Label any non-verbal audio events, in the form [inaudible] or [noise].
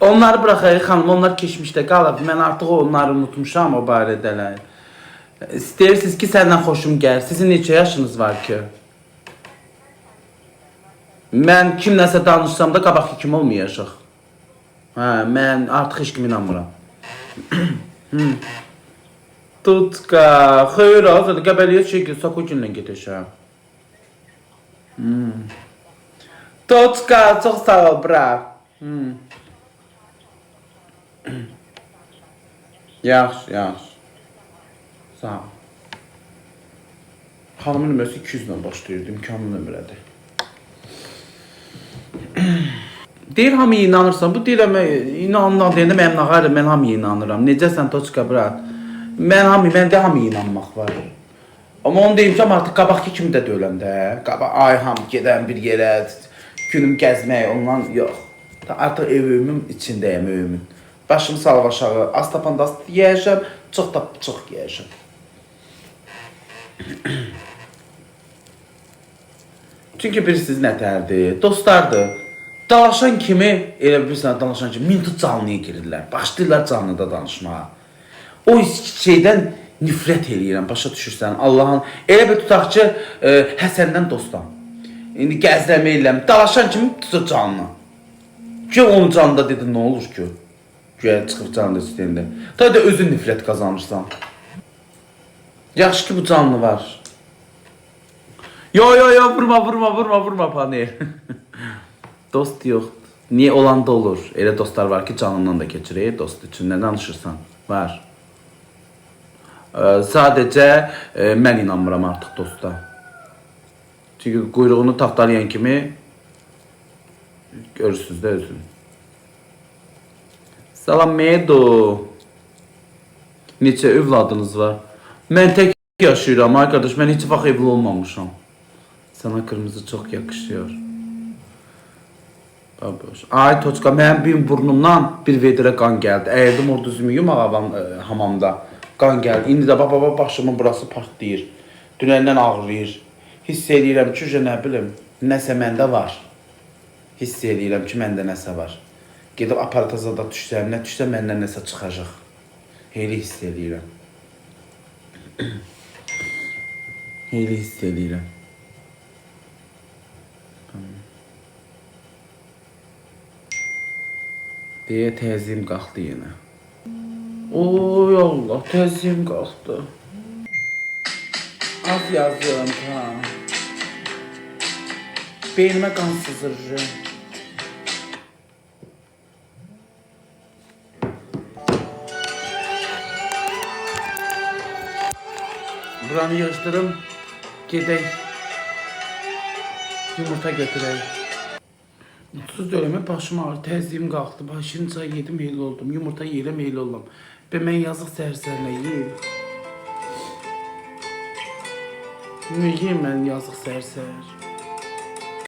Onları bıraxayıq xanım, onlar keçmişdə qalıb. Mən artıq onları unutmuşam o barədələr. İstəyirsiniz ki, səndən xoşum gəlir. Sizin neçə yaşınız var ki? Mən kimləsə danışsam da qabaqki kimi olmayacaq. Hə, mən artıq heç kimə inanmıram. [clears throat] Tutka, xeyr, hazır qəbəliyə çəkil, Sakukinlə gedəcəm. Hmm. Tutka, çox sağ ol, bra. Hmm. [clears throat] Yaxşı, yaxşı. Sağ ol. Xanımın nömrəsi 200 ilə başlayırdı, imkanlı nömrədir. [clears throat] Deyir hamıya inanırsan. Bu deyirəm inanılan deyəndə mənim nağarı mən hamıya inanıram. Necəsən Toçka brat? Mən hamı məndə hamıya inanmaq var. Amma onu deyim ki, artıq qabaqki kimi də deyiləm də. Qabaq ay ham gedəm bir yerə günüm gəzmək ondan yox. Artıq evimin içindəyəm evimin. Başımı salıb aşağı, astapanda ast yeyəcəm, çox da çox yeyəcəm. Çünki bilirsiniz nətərdir? Dostlardır. Dalaşan kimi, elə bilirsən dalaşan kimi minti canlıya girirlər. Başlayırlar canlıda danışmağa. O şeydən nifrət eləyirəm, başa düşürsən? Allahın elə bir tutaq ki, e, Həsəndən dostam. İndi gəzləmə eləm, dalaşan kimi tutur canlı. Ki onun canında dedi nə olur ki? Güya çıxıb canlı istəyəndə. Da da özün nifrət qazanırsan. Yaxşı ki bu canlı var. Yo yo yo vurma vurma vurma vurma panel. [laughs] Dost yox. Niyə olanda olur? Elə dostlar var ki, canından da keçirir dost üçün. Nə danışırsan? Var. Sadəcə e, mən inanmıram artıq dosta. Çünki quyruğunu taxtalayan kimi görürsüz də özün. Salam Medo. Neçə övladınız var? Mən tək yaşayıram arkadaş. Mən heç vaxt evli olmamışam. Sana kırmızı çok yakışıyor. Baboş. Ay Toçka mənim bir burnumdan bir vedrə qan gəldi. Əyirdim orada üzümü yumağa e, hamamda. Qan gəldi. İndi də baba baba başımın burası partlayır. Dünəndən ağrıyır. Hiss eləyirəm ki, nə bilim, nəsə məndə var. Hiss eləyirəm ki, məndə nəsə var. Gedib aparata zada düşsəm, nə düşsə məndən nəsə çıxacaq. Heyli hiss eləyirəm. [clears throat] Heyli hiss eləyirəm. Deyə təzim qalxdı yenə. Oy Allah, təzim qalxdı. Az yazıyorum ha. Beynime kan sızırır. Buranı yığışdırım. Gedək. Yumurta götürək. Mutsuz döneme başım ağrı, təzyiğim qalxdı. Başını çay yedim, meyil oldum. Yumurta yeyirəm, meyil oldum. Və mən yazıq sərsərlə yeyim. Niyə mən yazıq sərsər?